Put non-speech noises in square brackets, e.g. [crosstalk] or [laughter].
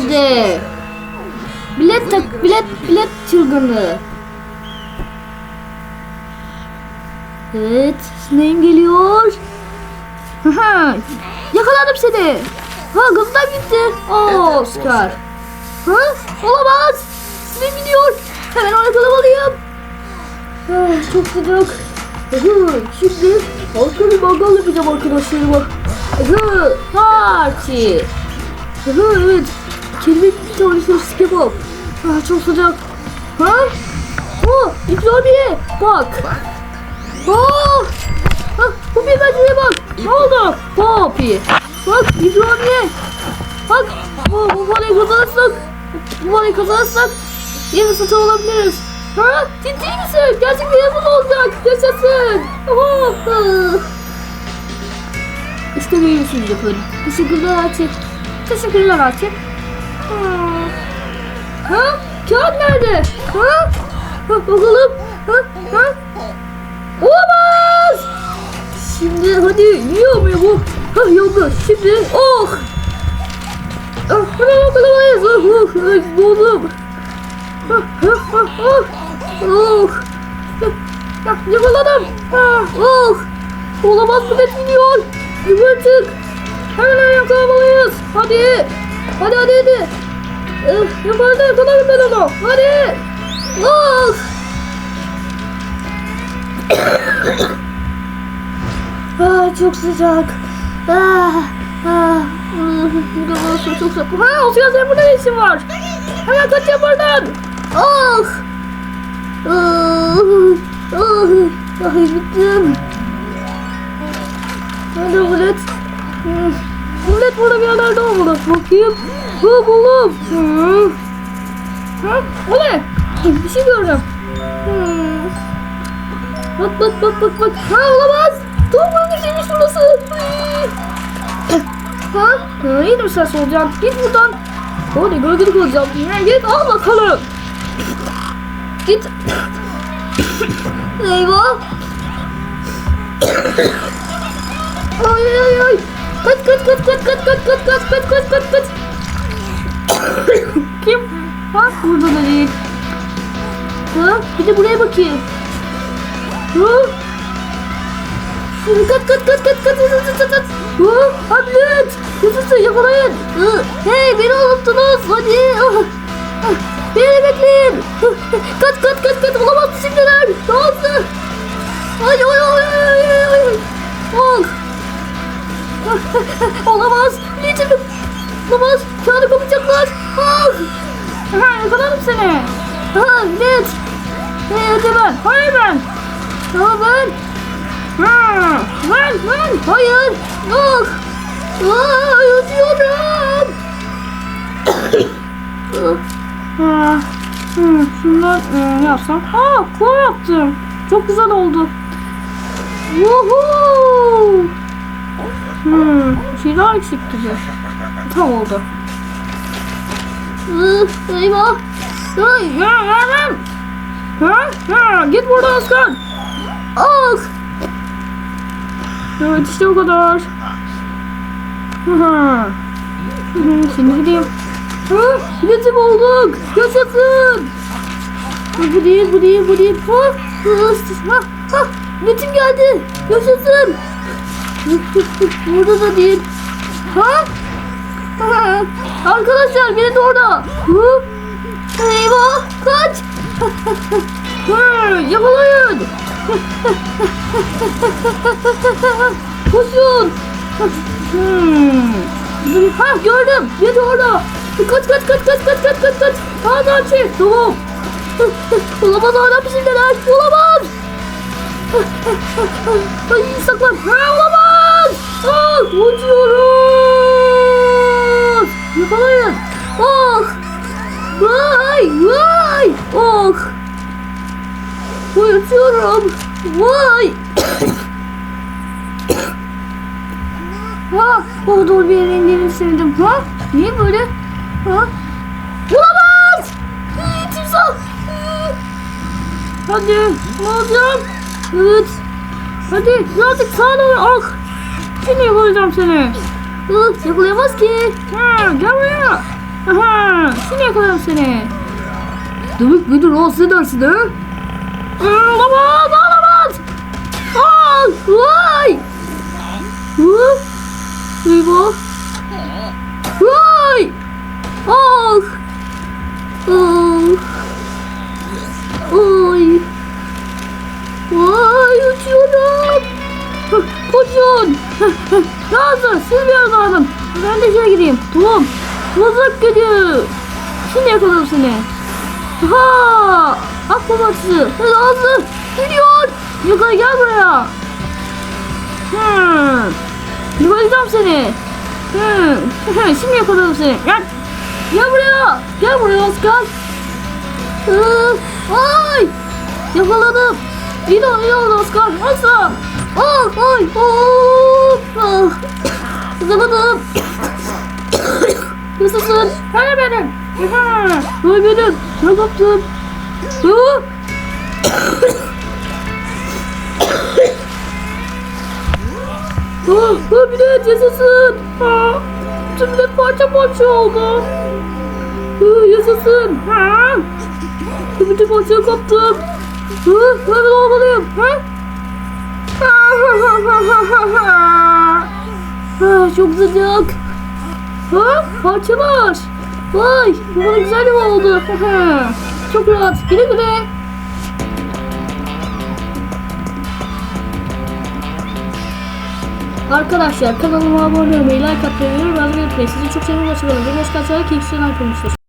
nerede? Bilet tak bilet bilet çılgını. Evet, Snape geliyor. Yakaladım seni. Ha gazından gitti. Oo Oscar. Ha? Olamaz. Snape gidiyor. Hemen onu yakalamalıyım. Ah, çok sıcak. Şimdi halka bir mangal yapacağım arkadaşlarıma. Parti. Evet. Kelime bir tane sos kebap. Ah, çok sıcak. Ha? Oh, ikramiye. Bak. Oh. Ha, bu bir benzere bak. Ne oldu? Poppy. Bak ikramiye. Bak. Bu, bu parayı kazanırsak. Bu parayı kazanırsak. Yeni satın alabiliriz. Ha? Ciddi misin? Gerçekten yazılı olacak. Yaşasın. Oh. İşte böyle yaparım. Teşekkürler Artık. Teşekkürler Artık. Ha? Kağıt nerede? Ha? ha bakalım. Ha? Ha? Olamaz. Şimdi hadi yiyor mu bu? Ha yok. Şimdi oh. Ah, hadi bakalım ayız. Oh, oh, ay, boğuldum. Ah, ah, ah, ah. Oh. Ah, yakaladım. Ah, oh. Olamaz bu net gidiyor. Yumurtuk. Hemen yakalamalıyız. Hadi. Hadi hadi hadi. Eh, yukarıda yakalarım ben onu. Hadi. Oh. [coughs] ah, çok sıcak. Ah, ah. Burası çok sıcak. Ha, Oscar senin burada ne işin var? Hemen kaç buradan. Ah. Ah. Ah. Ay bittim. Nerede Bulet? Hmm. Bulet burada bir yerlerde olmalı. Bakayım. Ha buldum. Hı. Ha? O ne? Bir şey gördüm. Hmm. Bak bak bak bak bak. Ha olamaz. Tohumun düşürmüş burası. Ay. Ha? Ha, yine mi ses olacaksın? Git buradan. Orada gölgede kalacağım. Ha, Git al bakalım. Git. Eyvah. Ay ay ay. Kaç kaç kaç kaç kaç kaç kaç kaç kaç kaç kaç kaç. Kim? Ha burada da değil. Ha bir de buraya bakayım. Ha? Kaç kaç kaç kaç kaç kaç kaç kaç kaç. Ha Hamlet. Yaşasın yakalayın. Hey beni unuttunuz. Hadi. Ah, ah, Beni bekleyin. Kaç kaç kaç kaç. Olamaz şimdiler. Ne oldu? Ay ay ay Olamaz. Lütfen. Olamaz. Kağıdı kapacaklar. Ah. Ha, yakaladım seni. Ha. Hey, hadi ben. Hayır ben. Ha, ben. Ha, ben, ben. Hayır. Ah. Ah, yanıyorum. Ah. Hmm, şundan e, yapsam? Aa, kol yaptım. Çok güzel oldu. Woohoo! Hmm, bir şey daha eksik gibi. Tam oldu. Ih, eyvah. Ay, ya. Ha? Ha, git buradan Oscar. Ah. Evet işte o kadar. Şimdi gideyim. Ha, biletim olduk. Yaşasın. Bu değil, bu değil, bu değil. Ha, ha, ha, biletim geldi. Yaşasın. Burada da değil. Ha? Ha, Arkadaşlar biri de orada. Hı? Eyvah kaç. Hı, Yakalayın. Koşun. Hmm. Ha gördüm. De orada. Kaç kaç kaç kaç kaç kaç kaç kaç. Sağdan çek. Tamam. Olamaz hala peşindeler. Olamaz. Ay saklan. Ha olamaz. Ah uçuyoruz. Yakalayın. Oh. Vay vay. Oh. Uçuyorum. Vay. [coughs] ha, o doğru bir yere indiğini sevdim. Ha? Niye böyle? Ha? Olamaz. Ee, Timsah. Ee. Hadi, ne olacağım? Evet. Hadi, birazcık sağa doğru. Ah. Şimdi yakalayacağım seni. Ih, yakalayamaz ki. Ha, gel buraya. Aha, şimdi yakalarım seni. Demek müdür o dersin ha? Aa, Olamaz, olamaz. Aa, vay. Eyvah. Vay. Ah. Ah. Bir yardım alın. Ben de şeye gideyim. Tamam. Mızrak gidiyor. Şimdi yakalarım seni. Ha! Ak babası. Nazlı. Gidiyor. Yukarı gel buraya. Hmm. Yakalayacağım seni. Hmm. [laughs] Şimdi yakalarım seni. Gel. Gel buraya. Gel buraya Oscar. Ay! Yakaladım. İyi de iyi oldu Oscar. Asla. Ah, ay, hop. Ah. Zıpladım. Nasılsın? Hele benim. Ay benim. Ne yaptın? Hı? Ah, ah, bilet yaşasın. Ah, Tüm bilet parça parça oldu. Ah, yaşasın. Ah. Bütün parçayı kaptım. Hı? Hemen olmalıyım. Ha? Ah, çok sıcak. Ha? Parçalar. Vay, bu güzel bir oldu. [laughs] çok rahat. Güle güle. Arkadaşlar kanalıma abone olmayı, like atmayı, yorum yazmayı unutmayın. Sizi çok seviyorum. Hoşçakalın. Açarak iyi günler yapılmıştır.